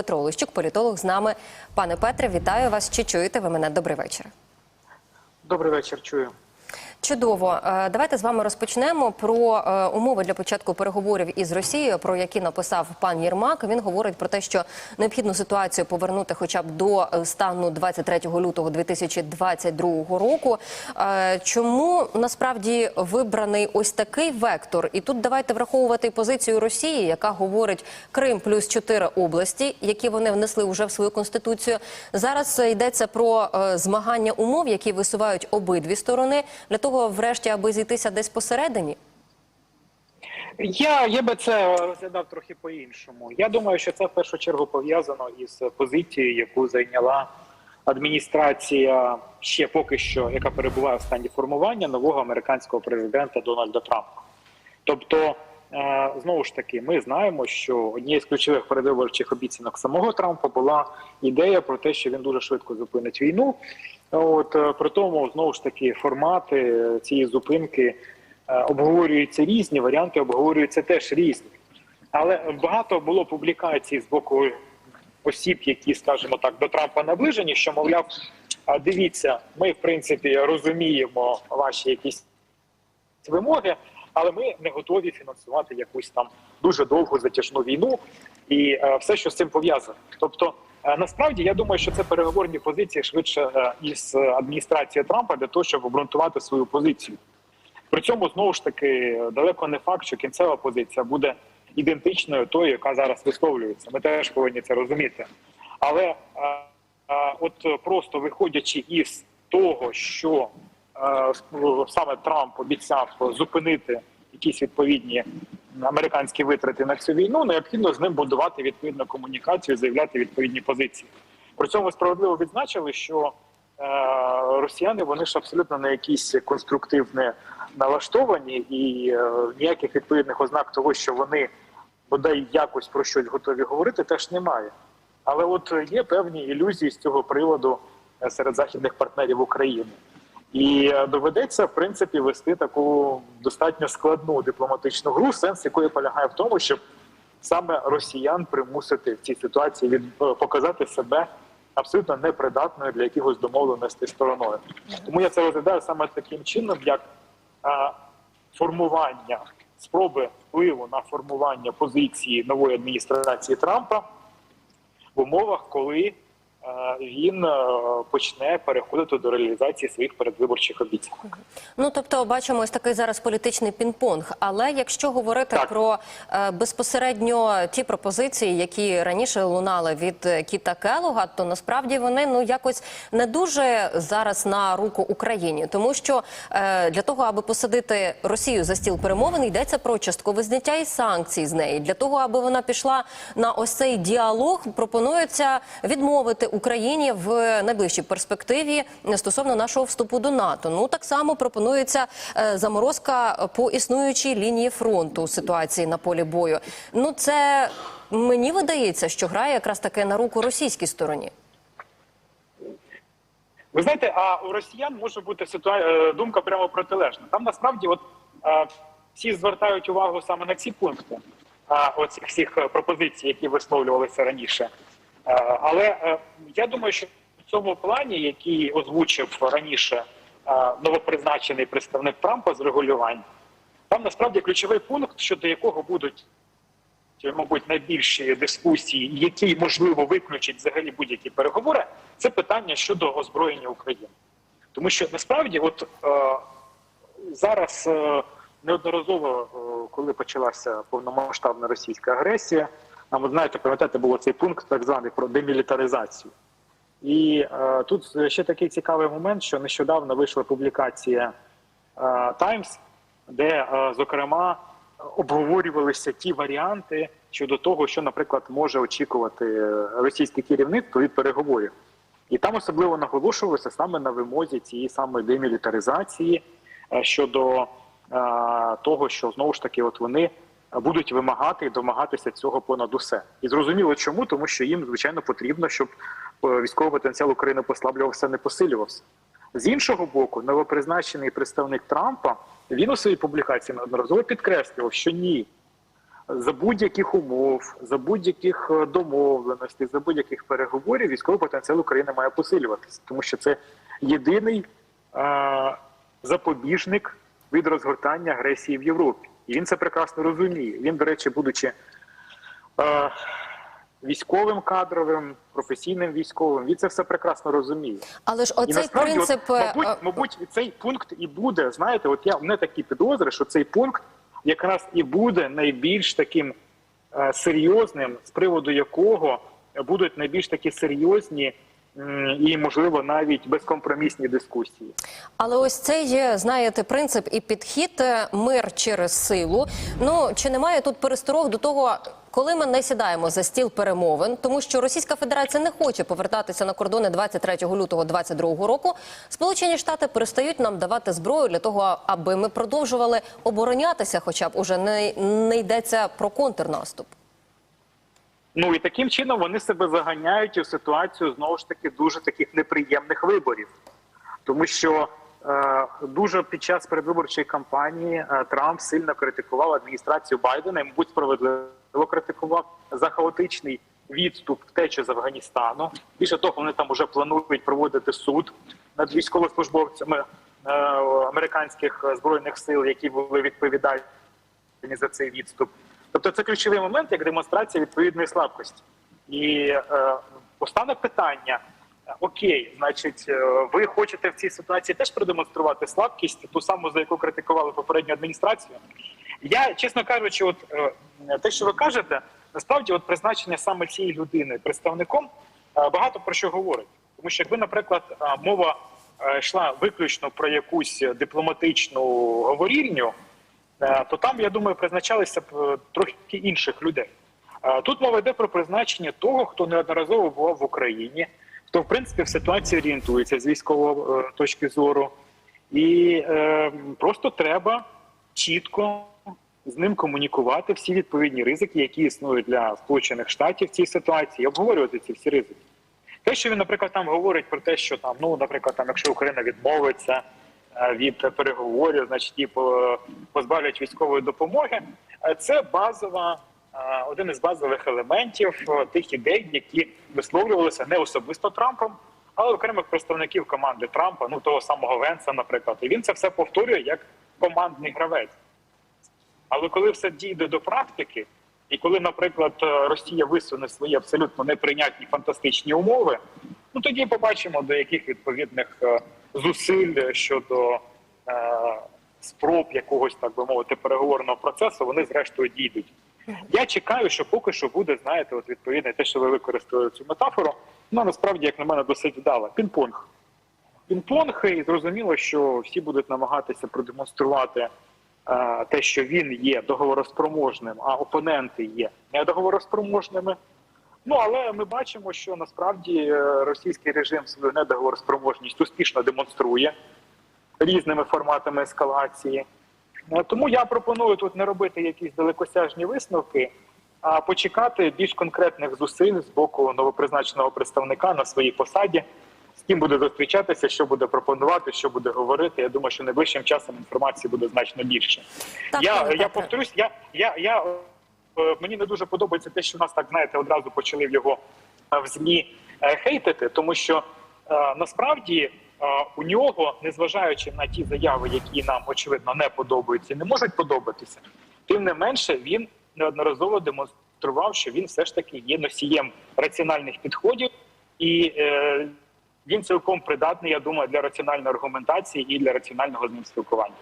Петро Олещук, політолог з нами. Пане Петре, вітаю вас. Чи чуєте ви мене? Добрий вечір. Добрий вечір, чую. Чудово, Е, давайте з вами розпочнемо про е, умови для початку переговорів із Росією, про які написав пан Єрмак. Він говорить про те, що необхідну ситуацію повернути хоча б до е, стану 23 лютого 2022 року. Чому насправді вибраний ось такий вектор? І тут давайте враховувати позицію Росії, яка говорить Крим плюс чотири області, які вони внесли вже в свою конституцію. Зараз йдеться про змагання умов, які висувають обидві сторони, для того, врешті, аби зійтися десь посередині. Я, я би це розглядав трохи по-іншому. Я думаю, що це в першу чергу пов'язано із позицією, яку зайняла адміністрація ще поки що, яка перебуває в стані формування нового американського президента Дональда Трампа. Тобто, е, знову ж таки, ми знаємо, що однією з ключових передвиборчих обіцянок самого Трампа була ідея про те, що він дуже швидко зупинить війну. От е, при тому, знову ж таки, формати цієї зупинки е, обговорюються різні, варіанти обговорюються теж різні. Але багато було публікацій з боку осіб, які, скажімо так, до Трампа наближені, що мовляв, «А дивіться, ми в принципі розуміємо ваші якісь вимоги, але ми не готові фінансувати якусь там дуже довгу затяжну війну і е, все, що з цим пов'язано. Тобто, насправді я думаю, що це переговорні позиції швидше е, із адміністрації Трампа для того, щоб обґрунтувати свою позицію. При цьому знову ж таки далеко не факт, що кінцева позиція буде ідентичною тою, яка зараз висловлюється. Ми теж повинні це розуміти. Але е, е, от просто виходячи із того, що е, саме Трамп обіцяв зупинити якісь відповідні американські витрати на цю війну, необхідно з ним будувати відповідну комунікацію, заявляти відповідні позиції. При цьому справедливо відзначили, що е, росіяни вони ж абсолютно на якісь конструктивне налаштовані, і е, ніяких відповідних ознак того, що вони бодай якось про щось готові говорити, теж немає. Але от є певні ілюзії з цього приводу е, серед західних партнерів України. І е, доведеться в принципі вести таку достатньо складну дипломатичну гру, сенс якої полягає в тому, щоб саме росіян примусити в цій ситуації від е, показати себе абсолютно непридатною для якихось домовленостей стороною. Тому я це розглядаю саме таким чином, як е, формування спроби впливу на формування позиції нової адміністрації Трампа в умовах, коли він е, почне переходити до реалізації своїх передвиборчих обіцянок. Ну тобто, бачимо ось такий зараз політичний пінг-понг. Але якщо говорити Так. про е, безпосередньо ті пропозиції, які раніше лунали від е, Кіта Келога, то насправді вони ну якось не дуже зараз на руку Україні, тому що е, для того, аби посадити Росію за стіл перемовин, йдеться про часткове зняття і санкцій з неї. Для того, аби вона пішла на ось цей діалог, пропонується відмовити Україні в найближчій перспективі стосовно нашого вступу до НАТО. Ну так само пропонується е, заморозка по існуючій лінії фронту ситуації на полі бою. Ну це мені видається, що грає якраз таке на руку російській стороні. Ви знаєте, а у росіян може бути ситуа... е, думка прямо протилежна. Там насправді, от е, всі звертають увагу саме на ці пункти, а оцих всіх пропозицій, які висловлювалися раніше. Е, але е, я думаю, що в цьому плані, який озвучив раніше е, новопризначений представник Трампа з регулювань, там насправді ключовий пункт, щодо якого будуть мабуть, найбільші дискусії, які можливо виключить взагалі будь-які переговори, це питання щодо озброєння України. Тому що насправді, от е, зараз е, неодноразово, е, коли почалася повномасштабна російська агресія, нам знаєте, пам'ятаєте, було цей пункт так званий про демілітаризацію. І е, тут ще такий цікавий момент, що нещодавно вийшла публікація Таймс, де, е, зокрема, обговорювалися ті варіанти щодо того, що, наприклад, може очікувати е, російське керівництво від переговорів. І там особливо наголошувалося саме на вимозі цієї самої демілітаризації е, щодо е, того, що знову ж таки, от вони будуть вимагати і домагатися цього понад усе. І зрозуміло, чому, тому що їм звичайно потрібно, щоб е, військовий потенціал України послаблювався, не посилювався. З іншого боку, новопризначений представник Трампа він у своїй публікації неодноразово підкреслював, що ні, за будь-яких умов, за будь-яких е, домовленостей, за будь-яких переговорів військовий потенціал України має посилюватися, тому що це єдиний е, запобіжник від розгортання агресії в Європі. І він це прекрасно розуміє. Він, до речі, будучи е, військовим кадровим, професійним військовим, він це все прекрасно розуміє. Але ж оцей насправді, принцип. от, е, мабуть, е, мабуть, цей пункт і буде. Знаєте, от я мене такі підозри, що цей пункт якраз і буде найбільш таким е, серйозним, з приводу якого будуть найбільш такі серйозні і, можливо, навіть безкомпромісні дискусії. Але ось це є, знаєте, принцип і підхід е, мир через силу. Ну чи немає тут пересторог до того, коли ми не сідаємо за стіл перемовин, тому що Російська Федерація не хоче повертатися на кордони 23 лютого 2022 року. Сполучені Штати перестають нам давати зброю для того, аби ми продовжували оборонятися, хоча б уже не, не йдеться про контрнаступ. Ну і таким чином вони себе заганяють у ситуацію знову ж таки дуже таких неприємних виборів, тому що е, дуже під час передвиборчої кампанії е, Трамп сильно критикував адміністрацію Байдена, і, мабуть, справедливо критикував за хаотичний відступ втечі з Афганістану. Більше того, вони там вже планують проводити суд над військовослужбовцями е, американських збройних сил, які були відповідальні за цей відступ. Тобто це ключовий момент як демонстрація відповідної слабкості. І е, постане питання: окей, значить, е, ви хочете в цій ситуації теж продемонструвати слабкість, ту саму, за яку критикували попередню адміністрацію. Я, чесно кажучи, от е, те, що ви кажете, насправді, от призначення саме цієї людини представником е, багато про що говорить. Тому що якби, наприклад, е, мова е, йшла виключно про якусь дипломатичну говорільню, то там, я думаю, призначалися б е, трохи інших людей. Е, Тут мова йде про призначення того, хто неодноразово бував в Україні, хто в принципі в ситуації орієнтується з військової е, точки зору, і е, просто треба чітко з ним комунікувати всі відповідні ризики, які існують для Сполучених Штатів в цій ситуації, обговорювати ці всі ризики. Те, що він, наприклад, там говорить про те, що там, ну, наприклад, там, якщо Україна відмовиться е, від переговорів, значить по- позбавлять військової допомоги, е, це базова. е, Один із базових елементів е, тих ідей, які висловлювалися не особисто Трампом, але окремих представників команди Трампа, ну того самого Венса, наприклад, і він це все повторює як командний гравець. Але коли все дійде до практики, і коли, наприклад, е, Росія висуне свої абсолютно неприйнятні фантастичні умови, ну тоді побачимо до яких відповідних е, зусиль щодо е, спроб якогось, так би мовити, переговорного процесу вони зрештою дійдуть. Я чекаю, що поки що буде, знаєте, от відповідне те, що ви використали цю метафору, ну насправді, як на мене, досить вдала. Пінг-понг. Пінг-понг, і зрозуміло, що всі будуть намагатися продемонструвати е, те, що він є договороспроможним, а опоненти є недоговороспроможними. Ну але ми бачимо, що насправді е, російський режим свою недоговороспроможність успішно демонструє різними форматами ескалації. Е, Тому я пропоную тут не робити якісь далекосяжні висновки, а почекати більш конкретних зусиль з боку новопризначеного представника на своїй посаді, з ким буде зустрічатися, що буде пропонувати, що буде говорити. Я думаю, що найближчим часом інформації буде значно більше. Так, я, я повторюсь, я, я, я мені не дуже подобається те, що нас так знаєте, одразу почали в його е, в змі е, хейтити, тому що е, насправді е, у нього, незважаючи на ті заяви, які нам очевидно не подобаються, не можуть подобатися, тим не менше він неодноразово демонстрував, що він все ж таки є носієм раціональних підходів, і е, він цілком придатний, я думаю, для раціональної аргументації і для раціонального з ним спілкування.